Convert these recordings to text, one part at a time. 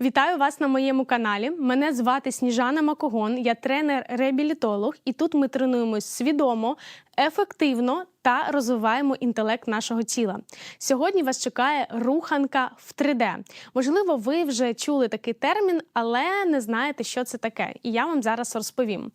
Вітаю вас на моєму каналі. Мене звати Сніжана Макогон, я тренер-реабілітолог, і тут ми тренуємось свідомо, ефективно та розвиваємо інтелект нашого тіла. Сьогодні вас чекає руханка в 3D. Можливо, ви вже чули такий термін, але не знаєте, що це таке. І я вам зараз розповім.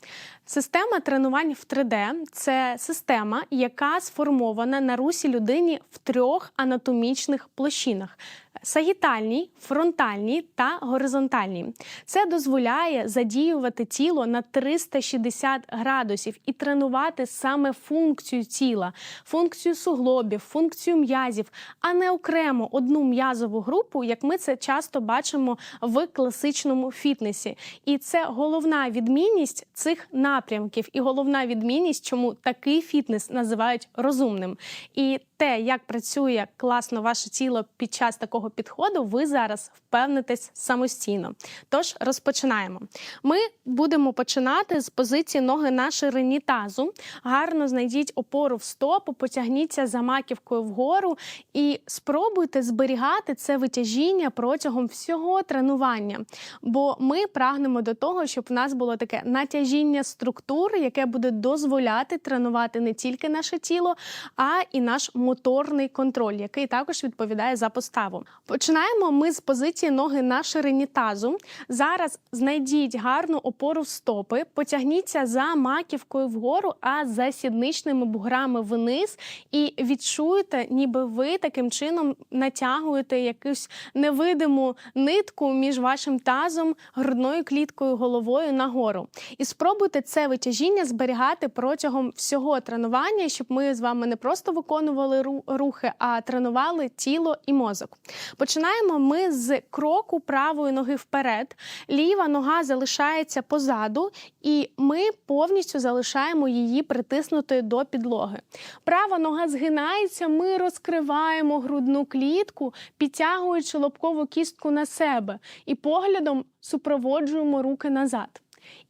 Система тренувань в 3D – це система, яка сформована на русі людині в трьох анатомічних площинах сагітальній, фронтальній та горизонтальній. Це дозволяє задіювати тіло на 360 градусів і тренувати саме функцію тіла, функцію суглобів, функцію м'язів, а не окремо одну м'язову групу, як ми це часто бачимо в класичному фітнесі. І це головна відмінність цих напрямків, і головна відмінність, чому такий фітнес називають розумним. І те, як працює класно ваше тіло під час такого підходу, ви зараз впевнитесь самостійно. Тож розпочинаємо. Ми будемо починати з позиції ноги на ширині тазу. Гарно знайдіть опору в стопу, потягніться за маківкою вгору і спробуйте зберігати це витяжіння протягом всього тренування. Бо ми прагнемо до того, щоб в нас було таке натяжіння структур, яке буде дозволяти тренувати не тільки наше тіло, а і наш моторний контроль, який також відповідає за поставу. Починаємо ми з позиції ноги на ширині тазу. Зараз знайдіть гарну опору стопи, потягніться за маківкою вгору, а за сідничними буграми вниз, і відчуєте, ніби ви таким чином натягуєте якусь невидиму нитку між вашим тазом, грудною кліткою, головою нагору. І спробуйте це витяжіння зберігати протягом всього тренування, щоб ми з вами не просто виконували ру- рухи, а тренували тіло і мозок. Починаємо ми з кроку правої ноги вперед. Ліва нога залишається позаду, і ми повністю залишаємо її притиснутою до підлоги. Права нога згинається, ми розкриваємо грудну клітку, підтягуючи лобкову кістку на себе і поглядом супроводжуємо руки назад.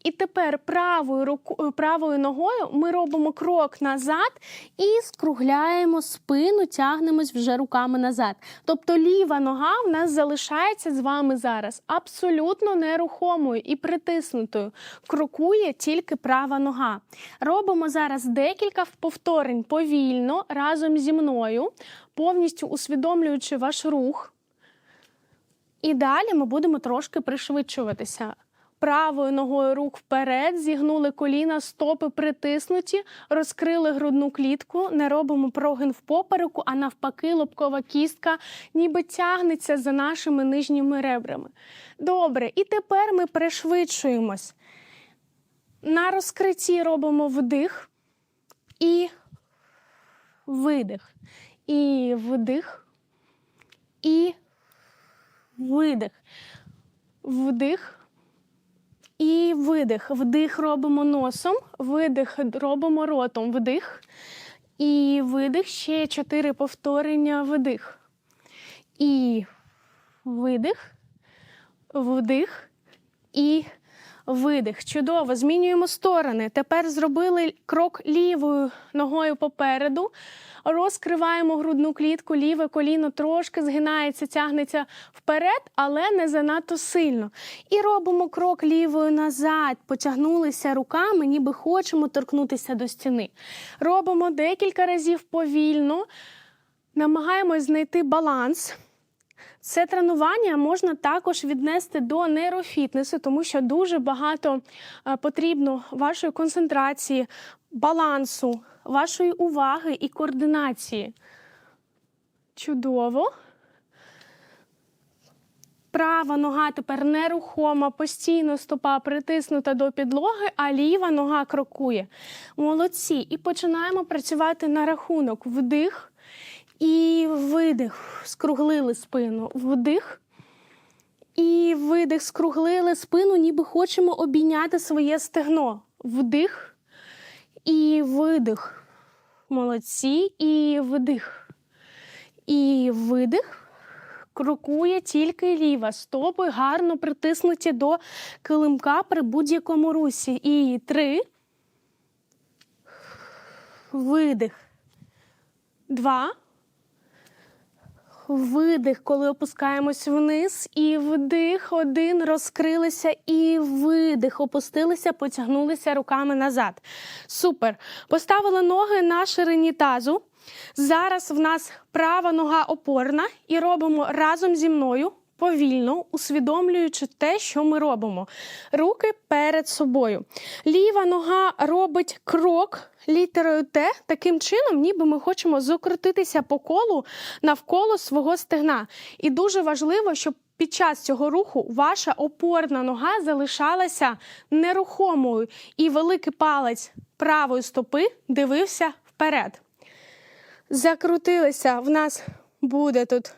І тепер правою руку, правою ногою ми робимо крок назад і скругляємо спину, тягнемось вже руками назад. Тобто ліва нога в нас залишається з вами зараз абсолютно нерухомою і притиснутою. Крокує тільки права нога. Робимо зараз декілька повторень повільно разом зі мною, повністю усвідомлюючи ваш рух. І далі ми будемо трошки пришвидшуватися. Правою ногою рук вперед, зігнули коліна, стопи притиснуті, розкрили грудну клітку, не робимо прогин в попереку, а навпаки, лобкова кістка ніби тягнеться за нашими нижніми ребрами. Добре, і тепер ми пришвидшуємось. На розкритті робимо вдих і видих. І вдих, і видих. Вдих. І видих. Вдих робимо носом, видих робимо ротом. Вдих. І видих. Ще чотири повторення. Вдих. І видих, вдих і видих. Чудово. Змінюємо сторони. Тепер зробили крок лівою ногою попереду. Розкриваємо грудну клітку, ліве коліно трошки згинається, тягнеться вперед, але не занадто сильно. І робимо крок лівою назад, потягнулися руками, ніби хочемо торкнутися до стіни. Робимо декілька разів повільно, намагаємось знайти баланс. Це тренування можна також віднести до нейрофітнесу, тому що дуже багато е, потрібно вашої концентрації, балансу, вашої уваги і координації. Чудово. Права нога тепер нерухома, постійно стопа притиснута до підлоги, а ліва нога крокує. Молодці. І починаємо працювати на рахунок. Вдих і видих. Скруглили спину. Вдих. І видих, скруглили спину, ніби хочемо обійняти своє стегно. Вдих і видих. Молодці. І вдих. І видих. Крокує тільки ліва. Стопи гарно притиснуті до килимка при будь-якому русі. І три. Видих. Два. Видих, коли опускаємось вниз, і вдих, один, розкрилися, і видих, опустилися, потягнулися руками назад. Супер. Поставили ноги на ширині тазу. Зараз в нас права нога опорна, і робимо разом зі мною повільно, усвідомлюючи те, що ми робимо. Руки перед собою. Ліва нога робить крок літерою Т таким чином, ніби ми хочемо закрутитися по колу навколо свого стегна. І дуже важливо, щоб під час цього руху ваша опорна нога залишалася нерухомою, і великий палець правої стопи дивився вперед. Закрутилися, в нас буде тут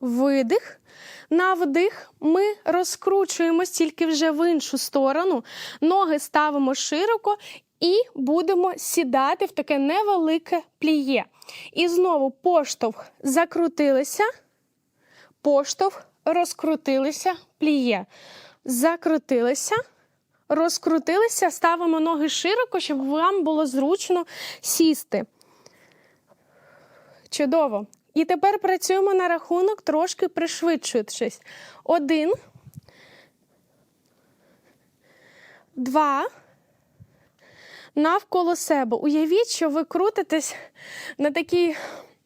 видих. На вдих ми розкручуємось тільки вже в іншу сторону. Ноги ставимо широко і будемо сідати в таке невелике пліє. І знову поштовх закрутилися, поштовх розкрутилися, пліє. Закрутилися, розкрутилися, ставимо ноги широко, щоб вам було зручно сісти. Чудово. І тепер працюємо на рахунок, трошки пришвидшуючись. Один. Два. Навколо себе. Уявіть, що ви крутитесь на, такій,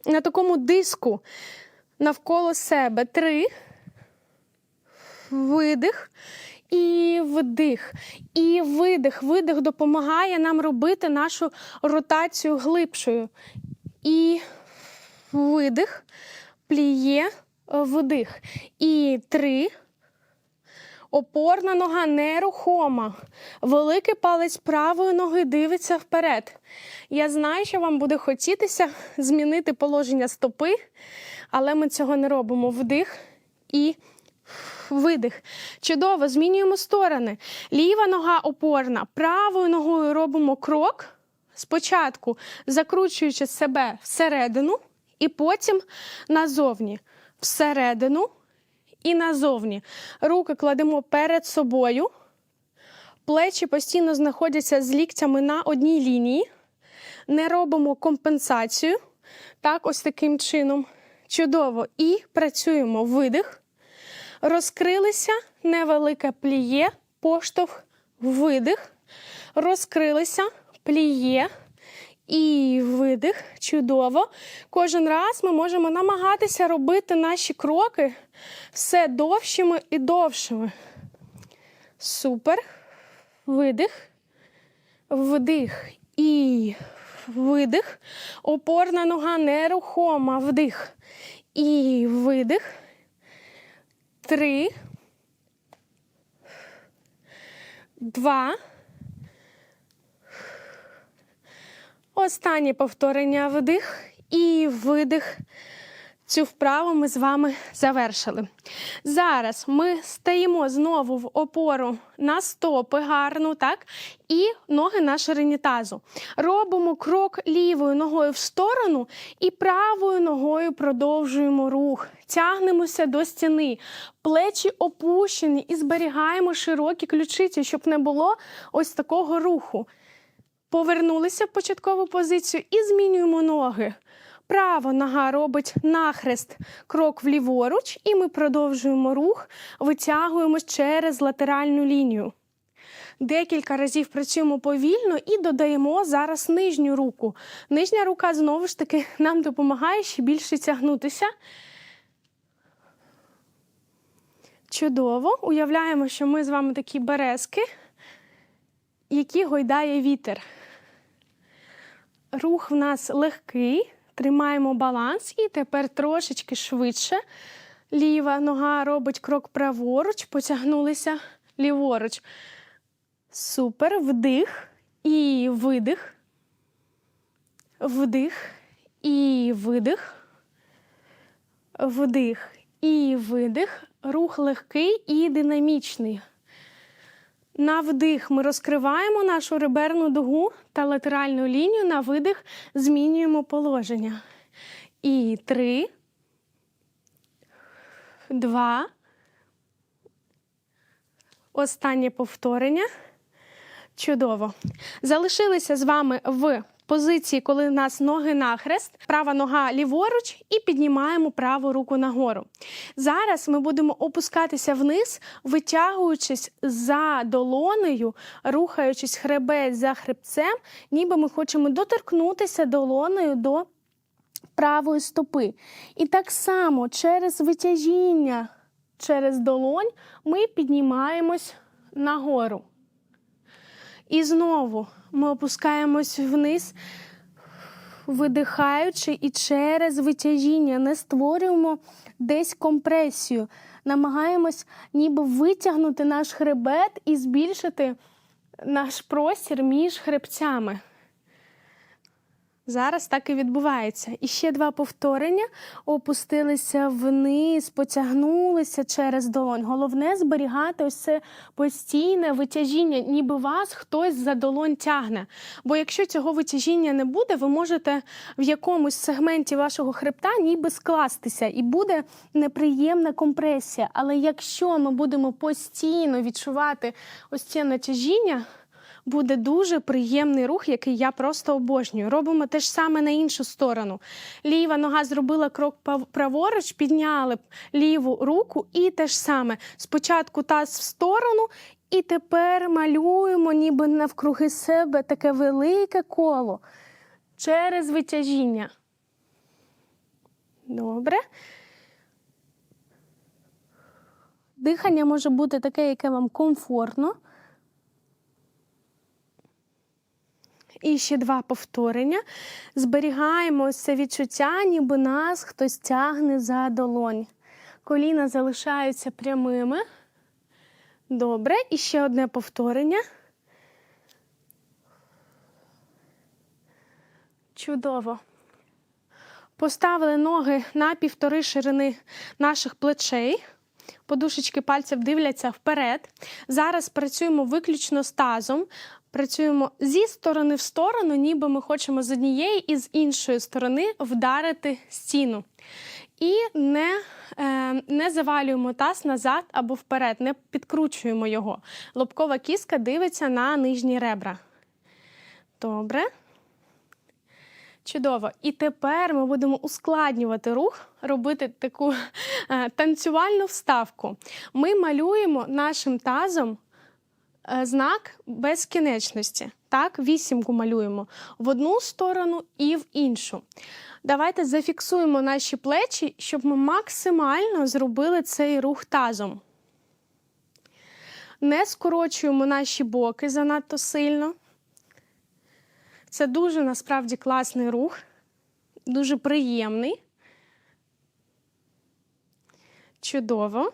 на такому диску навколо себе. Три. Видих. І вдих. І видих. Видих допомагає нам робити нашу ротацію глибшою. І видих, пліє, вдих. І три. Опорна нога нерухома. Великий палець правої ноги дивиться вперед. Я знаю, що вам буде хотітися змінити положення стопи, але ми цього не робимо. Вдих і видих. Чудово, змінюємо сторони. Ліва нога опорна. Правою ногою робимо крок. Спочатку закручуючи себе всередину, і потім назовні. Всередину і назовні. Руки кладемо перед собою. Плечі постійно знаходяться з ліктями на одній лінії. Не робимо компенсацію. Так, ось таким чином. Чудово. І працюємо видих. Розкрилися невелике пліє, поштовх, видих. Розкрилися, пліє. І видих. Чудово. Кожен раз ми можемо намагатися робити наші кроки все довшими і довшими. Супер. Видих. Вдих. І видих. Опорна нога нерухома. Вдих. І видих. Три. Два. Останнє повторення вдих і видих. Цю вправу ми з вами завершили. Зараз ми стаємо знову в опору на стопи гарну, так? І ноги на ширині тазу. Робимо крок лівою ногою в сторону і правою ногою продовжуємо рух. Тягнемося до стіни, плечі опущені і зберігаємо широкі ключиці, щоб не було ось такого руху. Повернулися в початкову позицію і змінюємо ноги. Права нога робить нахрест, крок вліворуч, і ми продовжуємо рух, витягуємось через латеральну лінію. Декілька разів працюємо повільно і додаємо зараз нижню руку. Нижня рука знову ж таки нам допомагає ще більше тягнутися. Чудово. Уявляємо, що ми з вами такі березки, які гойдає вітер. Рух в нас легкий, тримаємо баланс і тепер трошечки швидше. Ліва нога робить крок праворуч, потягнулися ліворуч. Супер. Вдих і видих. Вдих і видих. Вдих і видих. Рух легкий і динамічний. На вдих ми розкриваємо нашу реберну дугу та латеральну лінію. На видих змінюємо положення. І три, два. Останнє повторення. Чудово. Залишилися з вами в позиції, коли у нас ноги нахрест, права нога ліворуч, і піднімаємо праву руку нагору. Зараз ми будемо опускатися вниз, витягуючись за долонею, рухаючись хребець за хребцем, ніби ми хочемо доторкнутися долонею до правої стопи. І так само через витяжіння через долонь ми піднімаємось нагору. І знову ми опускаємось вниз, видихаючи, і через витяжіння не створюємо десь компресію. Намагаємось ніби витягнути наш хребет і збільшити наш простір між хребцями. Зараз так і відбувається. І ще два повторення. Опустилися вниз, потягнулися через долонь. Головне зберігати ось це постійне витяжіння, ніби вас хтось за долонь тягне. Бо якщо цього витяжіння не буде, ви можете в якомусь сегменті вашого хребта ніби скластися, і буде неприємна компресія. Але якщо ми будемо постійно відчувати ось це натяжіння, буде дуже приємний рух, який я просто обожнюю. Робимо те ж саме на іншу сторону. Ліва нога зробила крок праворуч, підняли ліву руку і те ж саме. Спочатку таз в сторону, і тепер малюємо, ніби навкруги себе таке велике коло через витяжіння. Добре. Дихання може бути таке, яке вам комфортно. І ще два повторення. Зберігаємо це відчуття, ніби нас хтось тягне за долонь. Коліна залишаються прямими. Добре. І ще одне повторення. Чудово. Поставили ноги на півтори ширини наших плечей. Подушечки пальців дивляться вперед. Зараз працюємо виключно з тазом. Працюємо зі сторони в сторону, ніби ми хочемо з однієї і з іншої сторони вдарити стіну. І не, е, не завалюємо таз назад або вперед, не підкручуємо його. Лобкова кістка дивиться на нижні ребра. Добре. Чудово. І тепер ми будемо ускладнювати рух, робити таку е, танцювальну вставку. Ми малюємо нашим тазом знак безкінечності. Так, вісімку малюємо в одну сторону і в іншу. Давайте зафіксуємо наші плечі, щоб ми максимально зробили цей рух тазом. Не скорочуємо наші боки занадто сильно. Це дуже насправді класний рух, дуже приємний. Чудово.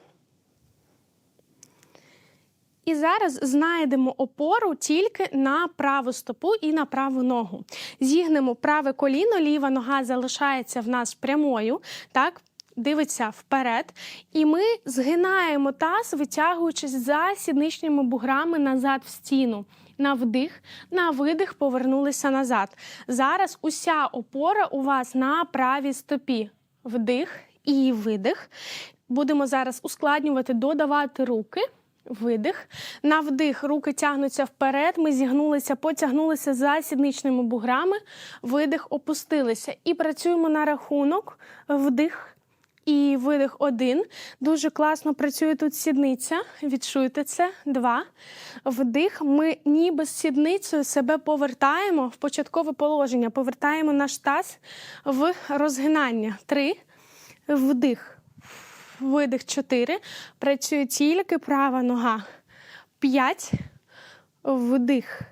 І зараз знайдемо опору тільки на праву стопу і на праву ногу. Зігнемо праве коліно, ліва нога залишається в нас прямою. Так, дивиться вперед. І ми згинаємо таз, витягуючись за сідничними буграми назад в стіну. На вдих, на видих повернулися назад. Зараз уся опора у вас на правій стопі. Вдих і видих. Будемо зараз ускладнювати, додавати руки. Видих. На вдих руки тягнуться вперед. Ми зігнулися, потягнулися за сідничними буграми. Видих, опустилися. І працюємо на рахунок. Вдих і видих один. Дуже класно працює тут сідниця. Відчуйте це. Два. Вдих. Ми ніби з сідницею себе повертаємо в початкове положення. Повертаємо наш таз в розгинання. Три. Вдих. Видих 4. Працює тільки права нога. 5. Вдих.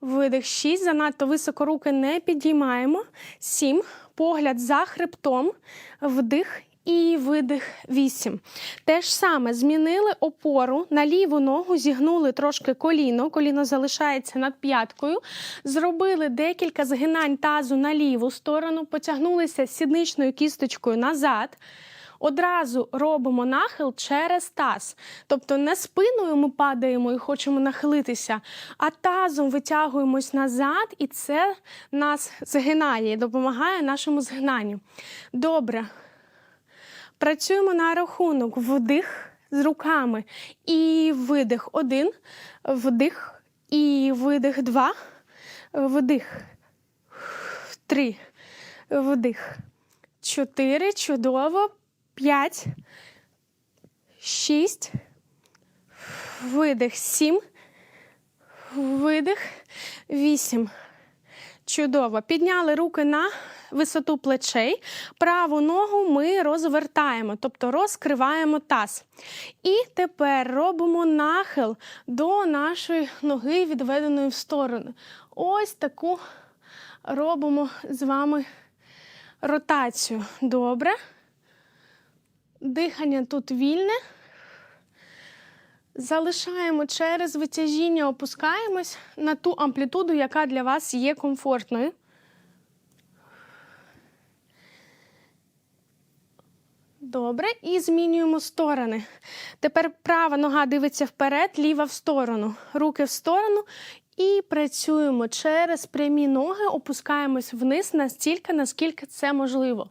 Видих 6. Занадто високо руки не підіймаємо. 7. Погляд за хребтом. Вдих. І видих 8. Те ж саме змінили опору на ліву ногу, зігнули трошки коліно, коліно залишається над п'яткою. Зробили декілька згинань тазу на ліву сторону, потягнулися сідничною кісточкою назад. Одразу робимо нахил через таз. Тобто не спиною ми падаємо і хочемо нахилитися, а тазом витягуємось назад, і це нас згинає допомагає нашому згинанню. Добре. Працюємо на рахунок вдих з руками і видих один, вдих і видих два, вдих, Три. Вдих. Чотири. Чудово. П'ять. Шість. Видих. Сім. Видих. Вісім. Чудово. Підняли руки на висоту плечей. Праву ногу ми розвертаємо, тобто розкриваємо таз. І тепер робимо нахил до нашої ноги, відведеної в сторону. Ось таку робимо з вами ротацію. Добре. Дихання тут вільне. Залишаємо через витяжіння, опускаємось на ту амплітуду, яка для вас є комфортною. Добре, і змінюємо сторони. Тепер права нога дивиться вперед, ліва в сторону, руки в сторону. І працюємо через прямі ноги, опускаємось вниз настільки, наскільки це можливо.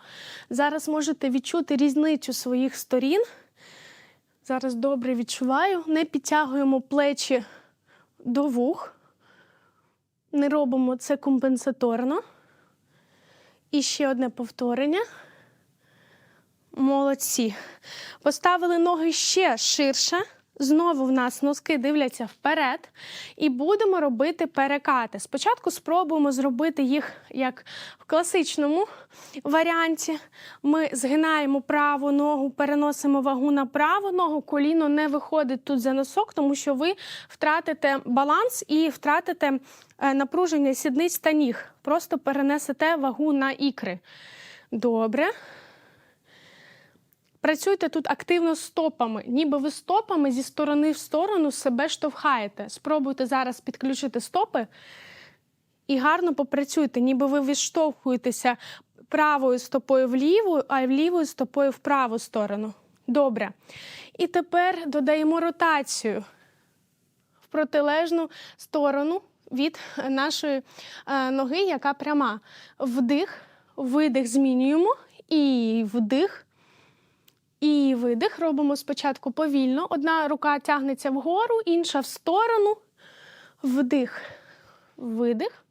Зараз можете відчути різницю своїх сторін. Зараз добре відчуваю. Не підтягуємо плечі до вух. Не робимо це компенсаторно. І ще одне повторення. Молодці. Поставили ноги ще ширше. Знову в нас носки дивляться вперед, і будемо робити перекати. Спочатку спробуємо зробити їх як в класичному варіанті. Ми згинаємо праву ногу, переносимо вагу на праву ногу, коліно не виходить тут за носок, тому що ви втратите баланс і втратите е, напруження сідниць та ніг. Просто перенесете вагу на ікри. Добре. Працюйте тут активно стопами, ніби ви стопами зі сторони в сторону себе штовхаєте. Спробуйте зараз підключити стопи і гарно попрацюйте, ніби ви відштовхуєтеся правою стопою в ліву, а лівою стопою в праву сторону. Добре. І тепер додаємо ротацію в протилежну сторону від нашої е, ноги, яка пряма. Вдих, видих змінюємо і вдих. Видих робимо спочатку повільно. Одна рука тягнеться вгору, інша в сторону. Вдих, видих,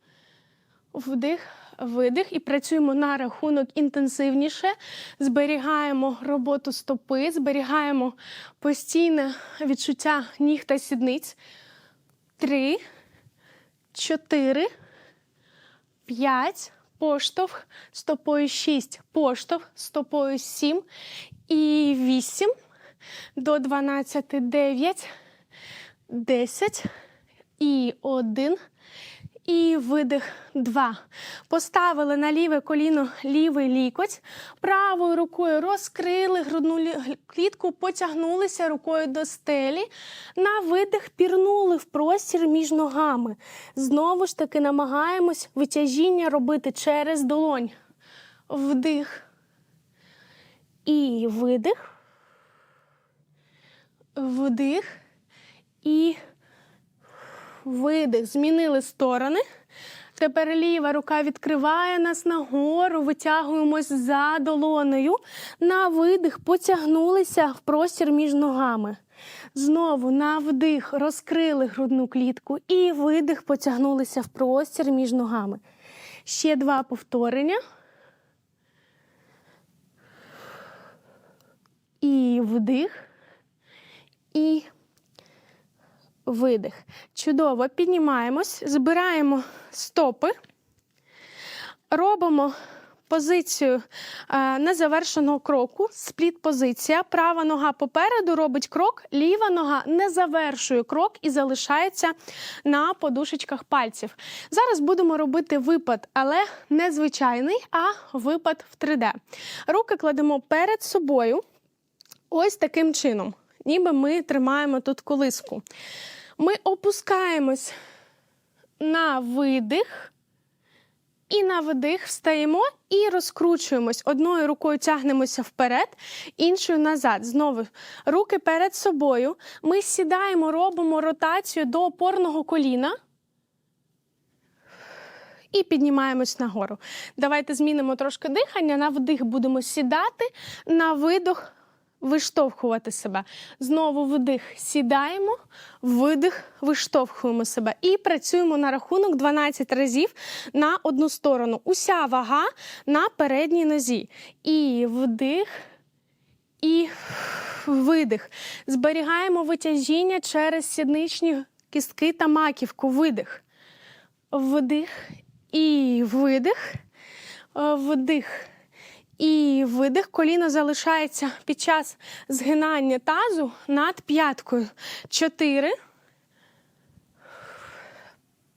вдих, видих. І працюємо на рахунок інтенсивніше. Зберігаємо роботу стопи, зберігаємо постійне відчуття ніг та сідниць. Три, чотири, п'ять. Поштовх стопою 6, поштовх стопою 7 і 8 до 12, 9, 10 і 1. І видих 2. Поставили на ліве коліно лівий лікоть. Правою рукою розкрили грудну клітку, потягнулися рукою до стелі. На видих пірнули в простір між ногами. Знову ж таки намагаємось витяжіння робити через долонь. Вдих. І видих. Вдих. І видих. Змінили сторони. Тепер ліва рука відкриває нас нагору, витягуємось за долоною. На видих потягнулися в простір між ногами. Знову на вдих розкрили грудну клітку і видих потягнулися в простір між ногами. Ще два повторення. І вдих. І видих. Чудово. Піднімаємось, збираємо стопи, робимо позицію е, незавершеного кроку, спліт-позиція. Права нога попереду робить крок, ліва нога не завершує крок і залишається на подушечках пальців. Зараз будемо робити випад, але не звичайний, а випад в 3D. Руки кладемо перед собою. Ось таким чином, ніби ми тримаємо тут колиску. Ми опускаємось на видих. І на вдих встаємо і розкручуємось. Одною рукою тягнемося вперед, іншою назад. Знову руки перед собою. Ми сідаємо, робимо ротацію до опорного коліна. І піднімаємось нагору. Давайте змінимо трошки дихання. На вдих будемо сідати, на видох виштовхувати себе. Знову вдих, сідаємо, видих, виштовхуємо себе. І працюємо на рахунок 12 разів на одну сторону. Уся вага на передній нозі. І вдих, і видих. Зберігаємо витяжіння через сідничні кістки та маківку. Видих. Вдих і видих. Вдих і видих. Коліно залишається під час згинання тазу над п'яткою. Чотири.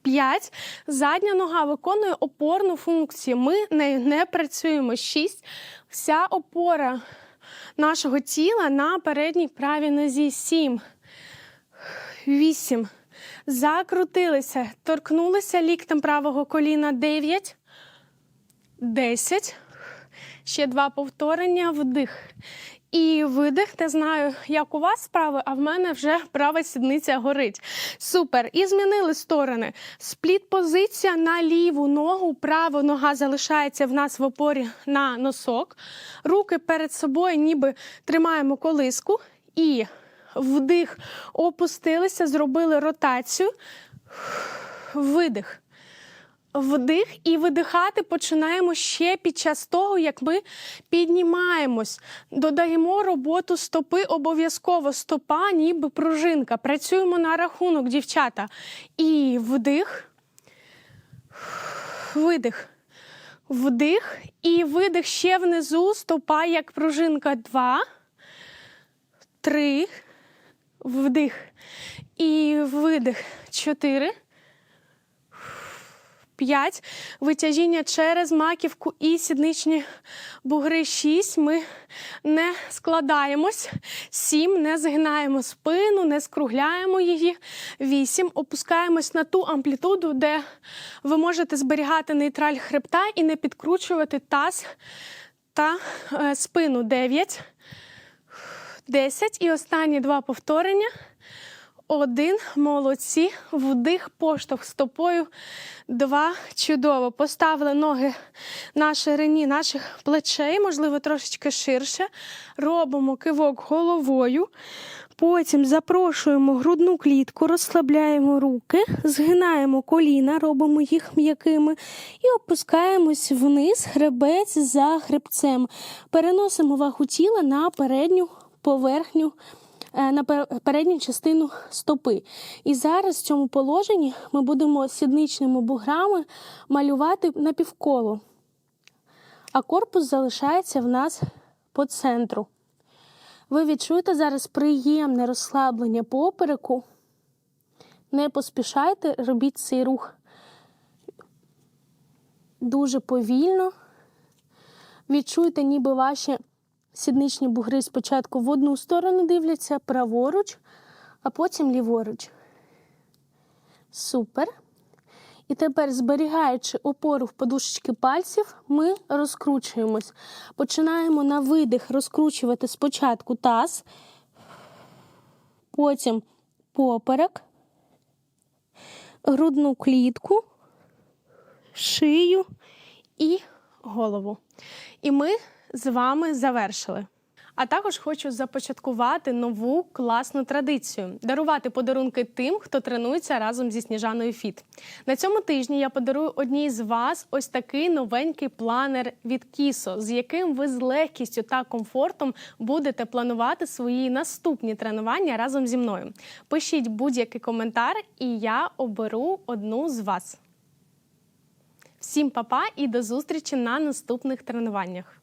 П'ять. Задня нога виконує опорну функцію. Ми нею не працюємо. Шість. Вся опора нашого тіла на передній правій нозі. Сім. Вісім. Закрутилися. Торкнулися ліктем правого коліна. Дев'ять. Десять. Ще два повторення. Вдих. І видих. Не знаю, як у вас справи, а в мене вже права сідниця горить. Супер. І змінили сторони. Спліт позиція на ліву ногу. Права нога залишається в нас в опорі на носок. Руки перед собою, ніби тримаємо колиску. І вдих. Опустилися, зробили ротацію. Видих. Вдих і видихати починаємо ще під час того, як ми піднімаємось. Додаємо роботу стопи обов'язково. Стопа, ніби пружинка. Працюємо на рахунок, дівчата. І вдих, видих. Вдих і видих ще внизу. Стопа як пружинка. Два, три, вдих. І видих. Чотири. 5. Витяжіння через маківку і сідничні бугри 6. Ми не складаємось. 7. Не згинаємо спину, не скругляємо її. 8. Опускаємось на ту амплітуду, де ви можете зберігати нейтраль хребта і не підкручувати таз та е, спину. 9. 10. І останні два повторення. Один, молодці, вдих, поштовх стопою. Два, чудово. Поставили ноги на ширині наших плечей, можливо, трошечки ширше. Робимо кивок головою. Потім запрошуємо грудну клітку, розслабляємо руки, згинаємо коліна, робимо їх м'якими і опускаємось вниз, хребець за хребцем. Переносимо вагу тіла на передню поверхню на передню частину стопи. І зараз в цьому положенні ми будемо сідничними буграми малювати напівколо, а корпус залишається в нас по центру. Ви відчуєте зараз приємне розслаблення попереку. Не поспішайте, робіть цей рух дуже повільно. Відчуйте, ніби ваші сідничні бугри спочатку в одну сторону дивляться праворуч, а потім ліворуч. Супер. І тепер, зберігаючи опору в подушечки пальців, ми розкручуємось. Починаємо на видих розкручувати спочатку таз, потім поперек, грудну клітку, шию і голову. І ми з вами завершили. А також хочу започаткувати нову класну традицію дарувати подарунки тим, хто тренується разом зі Сніжаною Фіт. На цьому тижні я подарую одній з вас ось такий новенький планер від Кісо, з яким ви з легкістю та комфортом будете планувати свої наступні тренування разом зі мною. Пишіть будь-який коментар, і я оберу одну з вас. Всім па-па і до зустрічі на наступних тренуваннях.